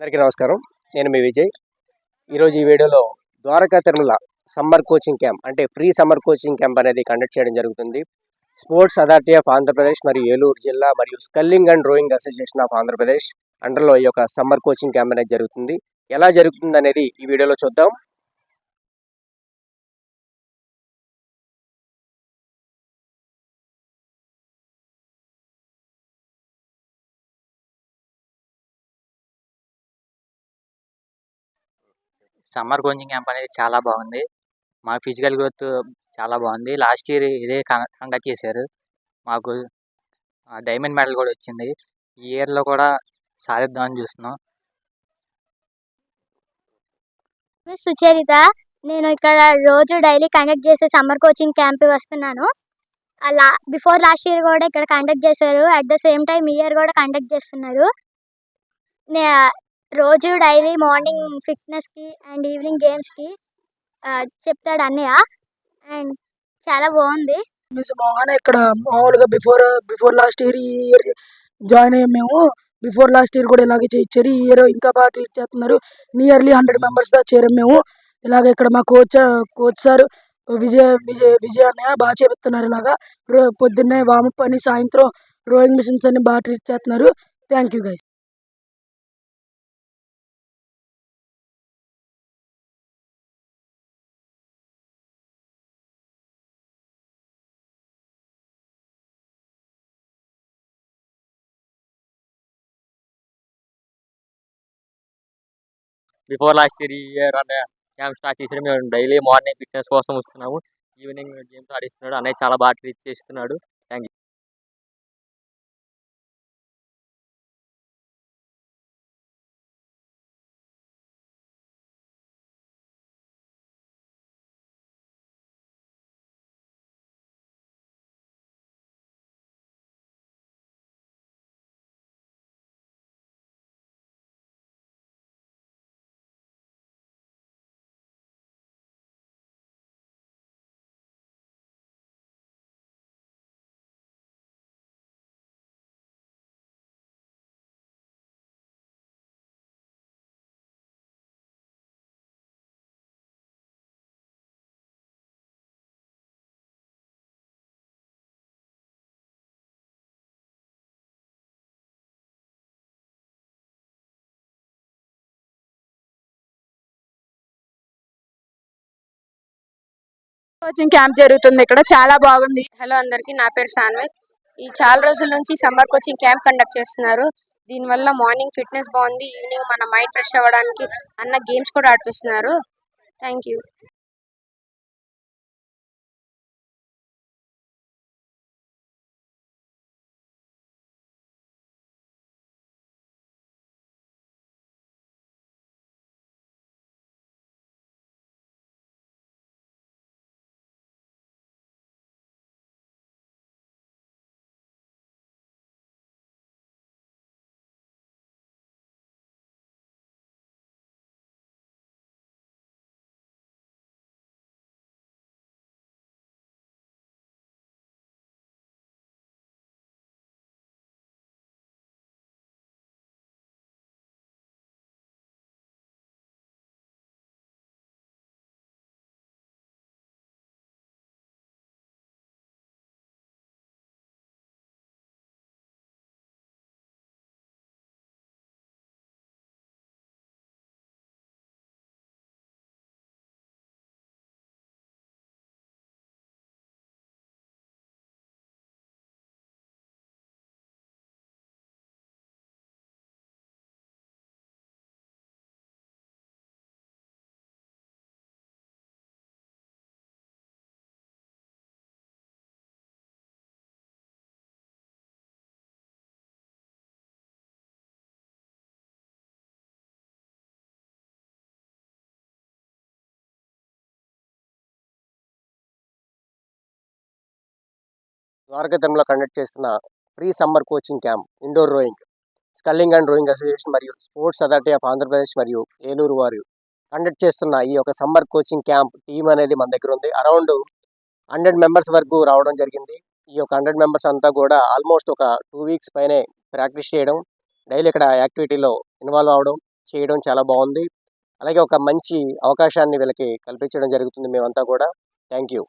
అందరికీ నమస్కారం. నేను మీ విజయ్. ఈరోజు ఈ వీడియోలో Dwaraka Tirumala summer coaching camp అంటే ఫ్రీ సమ్మర్ కోచింగ్ క్యాంప్ అనేది కండక్ట్ చేయడం జరుగుతుంది. స్పోర్ట్స్ అథారిటీ ఆఫ్ ఆంధ్రప్రదేశ్ మరియు ఏలూరు జిల్లా మరియు sculling and rowing association of Andhra Pradesh అండర్లో ఈ యొక్క సమ్మర్ కోచింగ్ క్యాంప్ అనేది జరుగుతుంది. ఎలా జరుగుతుంది అనేది ఈ వీడియోలో చూద్దాం. సమ్మర్ కోచింగ్ క్యాంప్ అనేది చాలా బాగుంది. మా ఫిజికల్ గ్రోత్ చాలా బాగుంది. లాస్ట్ ఇయర్ ఇదే కండక్ట్ చేశారు. మాకు డైమండ్ మెడల్ కూడా వచ్చింది. ఈ ఇయర్లో కూడా సాధిద్దామని చూస్తున్నాం. సుచరిత నేను ఇక్కడ రోజు డైలీ కండక్ట్ చేసే సమ్మర్ కోచింగ్ క్యాంప్ వస్తున్నాను. అలా బిఫోర్ లాస్ట్ ఇయర్ కూడా ఇక్కడ కండక్ట్ చేశారు. At the same time year కూడా కండక్ట్ చేస్తున్నారు. నే- రోజు డైలీ మార్నింగ్ ఫిట్నెస్కి అండ్ ఈవినింగ్ గేమ్స్కి చెప్తాడు అన్నయ్య. అండ్ చాలా బాగుంది. మిస్ మోహన్ ఇక్కడ మామూలుగా బిఫోర్ బిఫోర్ లాస్ట్ ఇయర్ ఈ ఇయర్ జాయిన్ అయ్యాం మేము. బిఫోర్ లాస్ట్ ఇయర్ కూడా ఇలాగే చేయించారు. ఈ ఇయర్ ఇంకా బాగా ట్రీట్ చేస్తున్నారు. నియర్లీ హండ్రెడ్ మెంబర్స్ దా చేరాం మేము. ఇలాగ ఇక్కడ మా coach coach sir Vijaya Vijaya Vijaya అన్నయ్య బాగా చేపిస్తున్నారు ఇలాగా. పొద్దున్నే వామప్ అని సాయంత్రం రోయింగ్ మిషన్స్ అన్ని బాగా ట్రీట్ చేస్తున్నారు. Thank you guys. Before last year ఈ ఇయర్ అనే క్యాంప్ స్టార్ట్ చేసాడు మేము డైలీ మార్నింగ్ ఫిట్నెస్ కోసం వస్తున్నాము. ఈవినింగ్ గేమ్స్ ఆడిస్తున్నాడు. అన్నయ్య చాలా బాగా ట్రీట్ చేస్తున్నాడు. కోచింగ్ క్యాంప్ జరుగుతుంది. ఇక్కడ చాలా బాగుంది. హలో అందరికి నా పేరు సాన్విక్ ఈ చాలా రోజుల నుంచి సమ్మర్ కోచింగ్ క్యాంప్ కండక్ట్ చేస్తున్నారు. దీనివల్ల మార్నింగ్ ఫిట్నెస్ బాగుంది ఈవినింగ్ మన మైండ్ ఫ్రెష్ అవ్వడానికి అన్న గేమ్స్ కూడా ఆడిపిస్తున్నారు. థ్యాంక్ యూ కండక్ట్ చేస్తున్న free summer coaching camp indoor rowing sculling and rowing association మరియు స్పోర్ట్స్ అథారిటీ ఆఫ్ ఆంధ్రప్రదేశ్ మరియు ఏలూరు వారు కండక్ట్ చేస్తున్న ఈ యొక్క సమ్మర్ కోచింగ్ క్యాంప్ టీం అనేది మన దగ్గర ఉంది. అరౌండ్ హండ్రెడ్ మెంబర్స్ వరకు రావడం జరిగింది. ఈ యొక్క హండ్రెడ్ మెంబర్స్ అంతా కూడా ఆల్మోస్ట్ ఒక టూ వీక్స్ పైనే ప్రాక్టీస్ చేయడం డైలీ ఇక్కడ యాక్టివిటీలో ఇన్వాల్వ్ అవడం చేయడం చాలా బాగుంది. అలాగే ఒక మంచి అవకాశాన్ని వీళ్ళకి కల్పించడం జరుగుతుంది మేమంతా కూడా. Thank you